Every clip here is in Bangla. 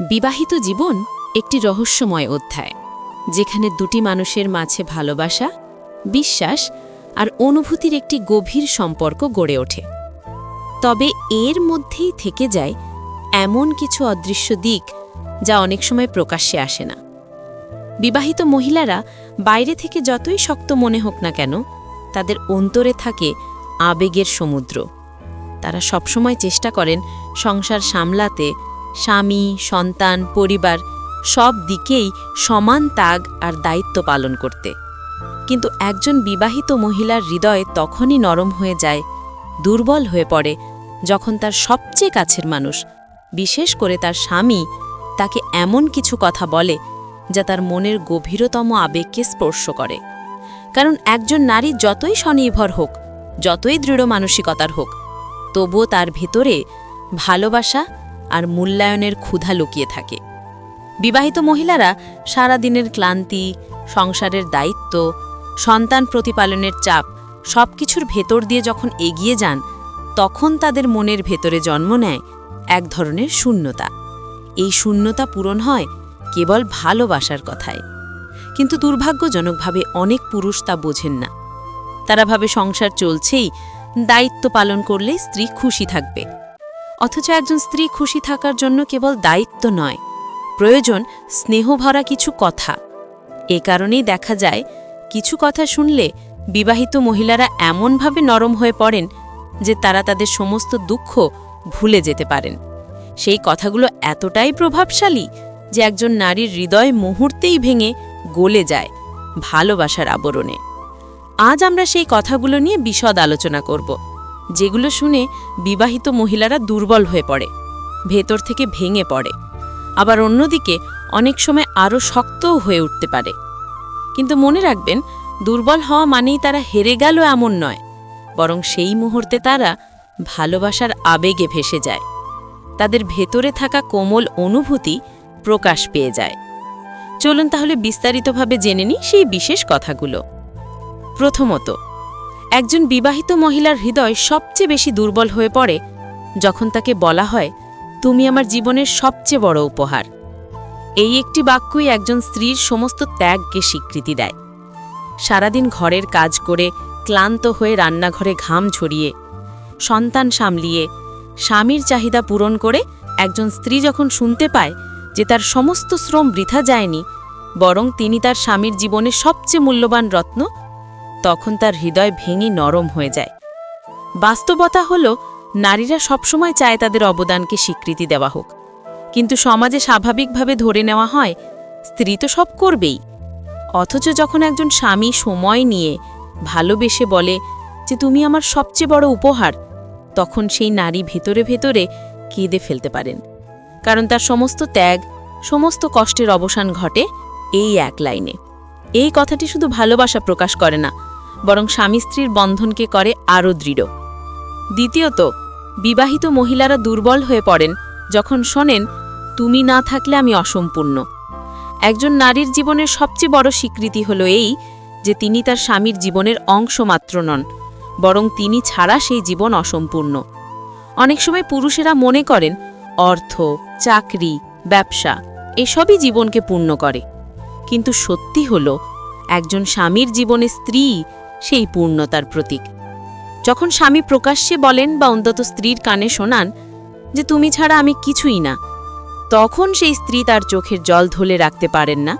বিবাহিত জীবন একটি রহস্যময় অধ্যায়, যেখানে দুটি মানুষের মাঝে ভালোবাসা, বিশ্বাস আর অনুভূতির একটি গভীর সম্পর্ক গড়ে ওঠে। তবে এর মধ্যেই থেকে যায় এমন কিছু অদৃশ্য দিক যা অনেক সময় প্রকাশ্যে আসে না। বিবাহিত মহিলারা বাইরে থেকে যতই শক্ত মনে হোক না কেন, তাদের অন্তরে থাকে আবেগের সমুদ্র। তারা সবসময় চেষ্টা করেন সংসার সামলাতে স্বামী, সন্তান, পরিবার সব দিকেই সমান তাগ আর দায়িত্ব পালন করতে। কিন্তু একজন বিবাহিত মহিলার হৃদয় তখনই নরম হয়ে যায়, দুর্বল হয়ে পড়ে যখন তার সবচেয়ে কাছের মানুষ, বিশেষ করে তার স্বামী, তাকে এমন কিছু কথা বলে যা তার মনের গভীরতম আবেগকে স্পর্শ করে। কারণ একজন নারী যতই স্বনির্ভর হোক, যতই দৃঢ় মানসিকতার হোক, তবুও তার ভেতরে ভালোবাসা আর মূল্যায়নের ক্ষুধা লুকিয়ে থাকে। বিবাহিত মহিলারা সারা দিনের ক্লান্তি, সংসারের দায়িত্ব, সন্তান প্রতিপালনের চাপ সব কিছুর ভেতর দিয়ে যখন এগিয়ে যান, তখন তাদের মনের ভেতরে জন্ম নেয় এক ধরনের শূন্যতা। এই শূন্যতা পূরণ হয় কেবল ভালোবাসার কথায়। কিন্তু দুর্ভাগ্যজনকভাবে অনেক পুরুষ তা বোঝেন না। তারা ভাবে সংসার চলছেই, দায়িত্ব পালন করলে স্ত্রী খুশি থাকবে। অথচ একজন স্ত্রী খুশি থাকার জন্য কেবল দায়িত্ব নয়, প্রয়োজন স্নেহভরা কিছু কথা। এ কারণেই দেখা যায়, কিছু কথা শুনলে বিবাহিত মহিলারা এমনভাবে নরম হয়ে পড়েন যে তারা তাদের সমস্ত দুঃখ ভুলে যেতে পারেন। সেই কথাগুলো এতটাই প্রভাবশালী যে একজন নারীর হৃদয় মুহূর্তেই ভেঙে গলে যায় ভালোবাসার আবরণে। আজ আমরা সেই কথাগুলো নিয়ে বিশদ আলোচনা করব। যেগুলো শুনে বিবাহিত মহিলারা দুর্বল হয়ে পড়ে, ভেতর থেকে ভেঙে পড়ে। আবার অন্যদিকে অনেক সময় আরও শক্তও হয়ে উঠতে পারে। কিন্তু মনে রাখবেন, দুর্বল হওয়া মানেই তারা হেরে গেল এমন নয়। বরং সেই মুহূর্তে তারা ভালোবাসার আবেগে ভেসে যায়। তাদের ভেতরে থাকা কোমল অনুভূতি প্রকাশ পেয়ে যায়। চলুন তাহলে বিস্তারিতভাবে জেনে নিই সেই বিশেষ কথাগুলো। প্রথমত একজন বিবাহিত মহিলার হৃদয় সবচেয়ে বেশি দুর্বল হয়ে পড়ে যখন তাকে বলা হয়, তুমি আমার জীবনের সবচেয়ে বড় উপহার। এই একটি বাক্যই একজন স্ত্রীর সমস্ত ত্যাগকে স্বীকৃতি দেয়। সারাদিন ঘরের কাজ করে ক্লান্ত হয়ে রান্নাঘরে ঘাম ঝরিয়ে, সন্তান সামলিয়ে, স্বামীর চাহিদা পূরণ করে একজন স্ত্রী যখন শুনতে পায় যে তার সমস্ত শ্রম বৃথা যায়নি, বরং তিনি তার স্বামীর জীবনে সবচেয়ে মূল্যবান রত্ন তখন তার হৃদয় ভেঙে নরম হয়ে যায়। বাস্তবতা হল, নারীরা সবসময় চায় তাদের অবদানকে স্বীকৃতি দেওয়া হোক। কিন্তু সমাজে স্বাভাবিকভাবে ধরে নেওয়া হয়, স্ত্রী তো সব করবেই। অথচ যখন একজন স্বামী সময় নিয়ে ভালোবেসে বলে যে, তুমি আমার সবচেয়ে বড় উপহার, তখন সেই নারী ভেতরে ভেতরে কেঁদে ফেলতে পারেন। কারণ তার সমস্ত ত্যাগ, সমস্ত কষ্টের অবসান ঘটে এই এক লাইনে। এই কথাটি শুধু ভালোবাসা প্রকাশ করে না বরং স্বামী স্ত্রীর বন্ধনকে করে আরও দৃঢ়। দ্বিতীয়ত, বিবাহিত মহিলারা দুর্বল হয়ে পড়েন যখন শোনেন, তুমি না থাকলে আমি অসম্পূর্ণ। একজন নারীর জীবনের সবচেয়ে বড় স্বীকৃতি হল এই যে তিনি তার স্বামীর জীবনের অংশ মাত্র নন, বরং তিনি ছাড়া সেই জীবন অসম্পূর্ণ। অনেক সময় পুরুষেরা মনে করেন, অর্থ, চাকরি, ব্যবসা, এসবই জীবনকে পূর্ণ করে। কিন্তু সত্যি হল, একজন স্বামীর জীবনে স্ত্রী সেই পূর্ণতার প্রতীক। যখন স্বামী প্রকাশ্যে বলেন বা অন্তত স্ত্রীর কানে শোনান যে তুমি ছাড়া আমি কিছুই না, তখন সেই স্ত্রী তার চোখের জল ধলে রাখতে পারেন না।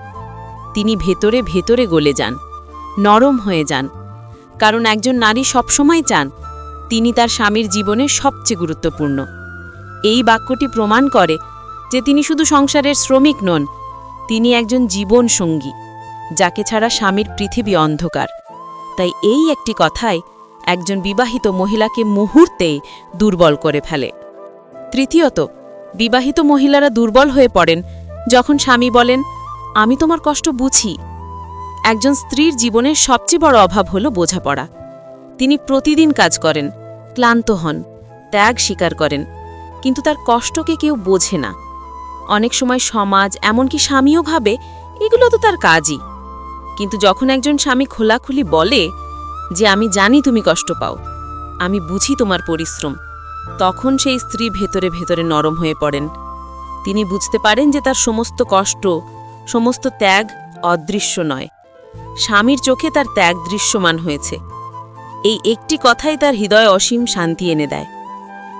তিনি ভেতরে ভেতরে গলে যান, নরম হয়ে যান। কারণ একজন নারী সবসময় চান তিনি তার স্বামীর জীবনে সবচেয়ে গুরুত্বপূর্ণ। এই বাক্যটি প্রমাণ করে যে তিনি শুধু সংসারের শ্রমিক নন, তিনি একজন জীবন সঙ্গী যাকে ছাড়া স্বামীর পৃথিবী অন্ধকার। তাই এই একটি কথাই একজন বিবাহিত মহিলাকে মুহূর্তেই দুর্বল করে ফেলে। তৃতীয়ত, বিবাহিত মহিলারা দুর্বল হয়ে পড়েন যখন স্বামী বলেন, আমি তোমার কষ্ট বুঝি। একজন স্ত্রীর জীবনের সবচেয়ে বড় অভাব হল বোঝাপড়া। তিনি প্রতিদিন কাজ করেন, ক্লান্ত হন, ত্যাগ স্বীকার করেন, কিন্তু তার কষ্টকে কেউ বোঝে না। অনেক সময় সমাজ, এমনকি স্বামীও ভাবে, এগুলো তো তার কাজই। কিন্তু যখন একজন স্বামী খোলাখুলি বলে যে, আমি জানি তুমি কষ্ট পাও, আমি বুঝি তোমার পরিশ্রম, তখন সেই স্ত্রী ভেতরে ভেতরে নরম হয়ে পড়েন। তিনি বুঝতে পারেন যে, তার সমস্ত কষ্ট, সমস্ত ত্যাগ অদৃশ্য নয়। স্বামীর চোখে তার ত্যাগ দৃশ্যমান হয়েছে। এই একটি কথাই তার হৃদয় অসীম শান্তি এনে দেয়।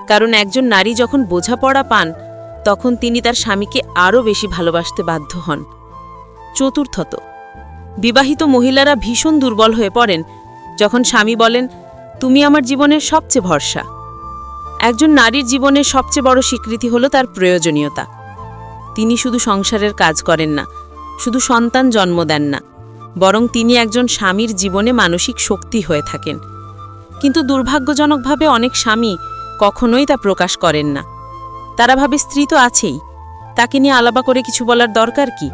কারণ একজন নারী যখন বোঝাপড়া পান, তখন তিনি তার স্বামীকে আরও বেশি ভালোবাসতে বাধ্য হন। চতুর্থত বিবাহিত মহিলারা ভীষণ দুর্বল হয়ে পড়েন। যখন স্বামী বলেন, তুমি আমার জীবনের সবচেয়ে ভরসা। একজন নারীর জীবনের সবচেয়ে বড় স্বীকৃতি হলো তার প্রয়োজনীয়তা। তিনি শুধু সংসারের কাজ করেন না, শুধু সন্তান জন্ম দেন না, বরং তিনি একজন স্বামীর জীবনে মানসিক শক্তি হয়ে থাকেন। কিন্তু দুর্ভাগ্যজনকভাবে অনেক স্বামী কখনোই তা প্রকাশ করেন না। তারা ভাবে, স্ত্রী তো আছেই, তাকে নিয়ে আলাপা করে কিছু বলার দরকার কি?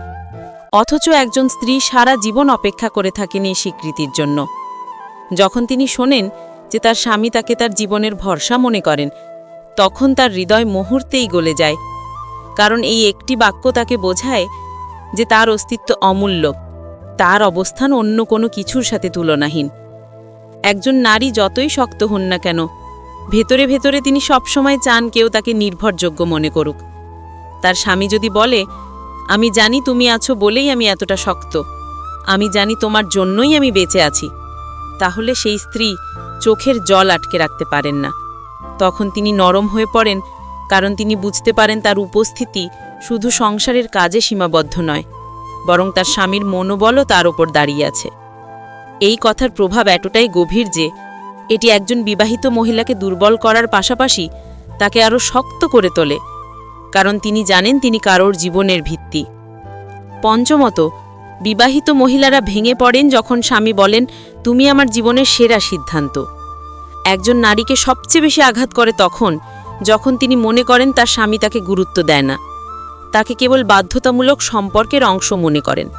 অথচ একজন স্ত্রী সারা জীবন অপেক্ষা করে থাকেন এই স্বীকৃতির জন্য। যখন তিনি শোনেন যে তার স্বামী তাকে তার জীবনের ভরসা মনে করেন, তখন তার হৃদয় মুহূর্তেই গলে যায়, কারণ এই একটি বাক্য তাকে বোঝায় যে তার অস্তিত্ব অমূল্য, তার অবস্থান অন্য কোনো কিছুর সাথে তুলনাহীন। একজন নারী যতই শক্ত হন না কেন, ভেতরে ভেতরে তিনি সবসময় চান কেউ তাকে নির্ভরযোগ্য মনে করুক। তার স্বামী যদি বলে আমি জানি তুমি আছো বলেই আমি এতটা শক্ত। আমি জানি তোমার জন্যই আমি বেঁচে আছি। তাহলে সেই স্ত্রী চোখের জল আটকে রাখতে পারেন না। তখন তিনি নরম হয়ে পড়েন, কারণ তিনি বুঝতে পারেন তার উপস্থিতি শুধু সংসারের কাজে সীমাবদ্ধ নয়, বরং তার স্বামীর মনোবলও তার ওপর দাঁড়িয়ে আছে। এই কথার প্রভাব এতটাই গভীর যে, এটি একজন বিবাহিত মহিলাকে দুর্বল করার পাশাপাশি তাকে আরও শক্ত করে তোলে। কারণ তিনি জানেন তিনি কারোর জীবনের ভিত্তি। পঞ্চমত, বিবাহিত মহিলারা ভেঙে পড়েন যখন স্বামী বলেন, তুমি আমার জীবনের সেরা সিদ্ধান্ত। একজন নারীকে সবচেয়ে বেশি আঘাত করে তখন, যখন তিনি মনে করেন তার স্বামী তাকে গুরুত্ব দেয় না। তাকে কেবল বাধ্যতামূলক সম্পর্কের অংশ মনে করেন।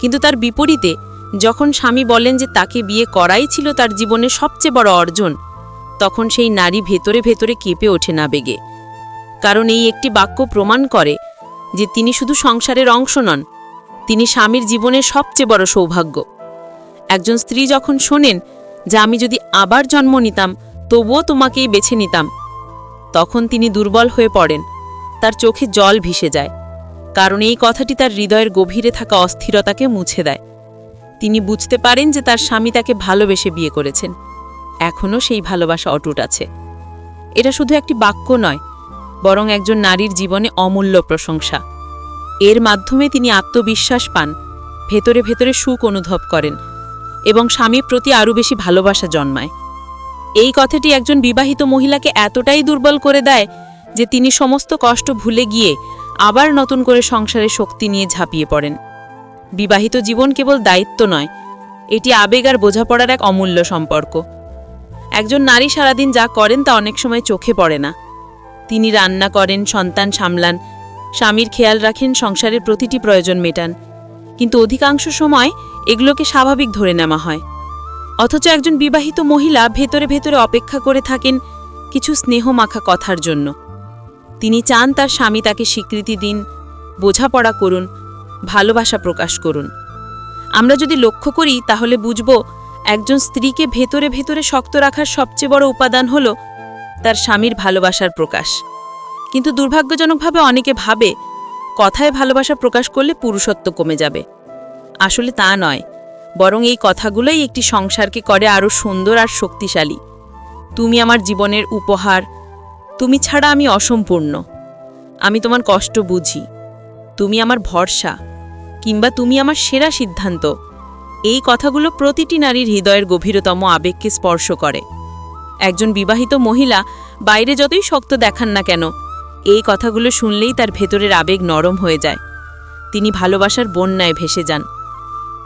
কিন্তু তার বিপরীতে, যখন স্বামী বলেন যে তাকে বিয়ে করাই ছিল তার জীবনের সবচেয়ে বড় অর্জন, তখন সেই নারী ভেতরে ভেতরে কেঁপে ওঠে না বেগে। কারণ এই একটি বাক্য প্রমাণ করে যে তিনি শুধু সংসারের অংশ নন, তিনি স্বামীর জীবনের সবচেয়ে বড় সৌভাগ্য। একজন স্ত্রী যখন শোনেন যে আমি যদি আবার জন্ম নিতাম, তবুও তোমাকেই বেছে নিতাম, তখন তিনি দুর্বল হয়ে পড়েন, তার চোখে জল ভিসে যায়, কারণ এই কথাটি তার হৃদয়ের গভীরে থাকা অস্থিরতাকে মুছে দেয়। তিনি বুঝতে পারেন যে তার স্বামী তাকে ভালোবেসে বিয়ে করেছেন, এখনও সেই ভালোবাসা অটুট আছে। এটা শুধু একটি বাক্য নয় বরং একজন নারীর জীবনে অমূল্য প্রশংসা। এর মাধ্যমে তিনি আত্মবিশ্বাস পান, ভেতরে ভেতরে সুখ অনুভব করেন এবং স্বামীর প্রতি আরও বেশি ভালোবাসা জন্মায়। এই কথাটি একজন বিবাহিত মহিলাকে এতটাই দুর্বল করে দেয় যে তিনি সমস্ত কষ্ট ভুলে গিয়ে আবার নতুন করে সংসারের শক্তি নিয়ে ঝাঁপিয়ে পড়েন। বিবাহিত জীবন কেবল দায়িত্ব নয়, এটি আবেগ আর বোঝাপড়ার এক অমূল্য সম্পর্ক। একজন নারী সারাদিন যা করেন তা অনেক সময় চোখে পড়ে না। তিনি রান্না করেন, সন্তান সামলান, স্বামীর খেয়াল রাখেন, সংসারের প্রতিটি প্রয়োজন মেটান। কিন্তু অধিকাংশ সময় এগুলোকে স্বাভাবিক ধরে নেওয়া হয়। অথচ একজন বিবাহিত মহিলা ভেতরে ভেতরে অপেক্ষা করে থাকেন কিছু স্নেহ মাখা কথার জন্য। তিনি চান তার স্বামী তাকে স্বীকৃতি দিন, বোঝাপড়া করুন, ভালোবাসা প্রকাশ করুন। আমরা যদি লক্ষ্য করি, তাহলে বুঝব একজন স্ত্রীকে ভেতরে ভেতরে শক্ত রাখার সবচেয়ে বড় উপাদান হল তার স্বামীর ভালোবাসার প্রকাশ। কিন্তু দুর্ভাগ্যজনকভাবে অনেকে ভাবে, কথায় ভালোবাসা প্রকাশ করলে পুরুষত্ব কমে যাবে। আসলে তা নয়। বরং এই কথাগুলোই একটি সংসারকে করে আরও সুন্দর আর শক্তিশালী। তুমি আমার জীবনের উপহার, তুমি ছাড়া আমি অসম্পূর্ণ। আমি তোমার কষ্ট বুঝি। তুমি আমার ভরসা, কিংবা তুমি আমার সেরা সিদ্ধান্ত। এই কথাগুলো প্রতিটি নারীর হৃদয়ের গভীরতম আবেগকে স্পর্শ করে। একজন বিবাহিত মহিলা বাইরে যতই শক্ত দেখান না কেন, এই কথাগুলো শুনলেই তার ভেতরের আবেগ নরম হয়ে যায়। তিনি ভালোবাসার বন্যায় ভেসে যান।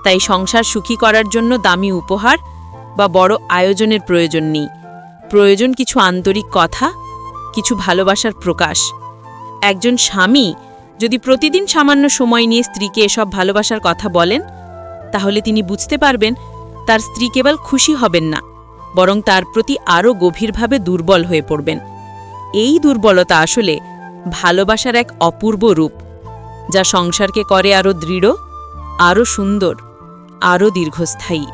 তাই সংসার সুখী করার জন্য দামি উপহার বা বড় আয়োজনের প্রয়োজন নেই। প্রয়োজন কিছু আন্তরিক কথা, কিছু ভালোবাসার প্রকাশ। একজন স্বামী যদি প্রতিদিন সামান্য সময় নিয়ে স্ত্রীকে এসব ভালোবাসার কথা বলেন, তাহলে তিনি বুঝতে পারবেন তার স্ত্রী কেবল খুশি হবেন না। বরং তার প্রতি আরও গভীরভাবে দুর্বল হয়ে পড়বেন। এই দুর্বলতা আসলে ভালোবাসার এক অপূর্ব রূপ, যা সংসারকে করে আরও দৃঢ়, আরও সুন্দর, আরও দীর্ঘস্থায়ী।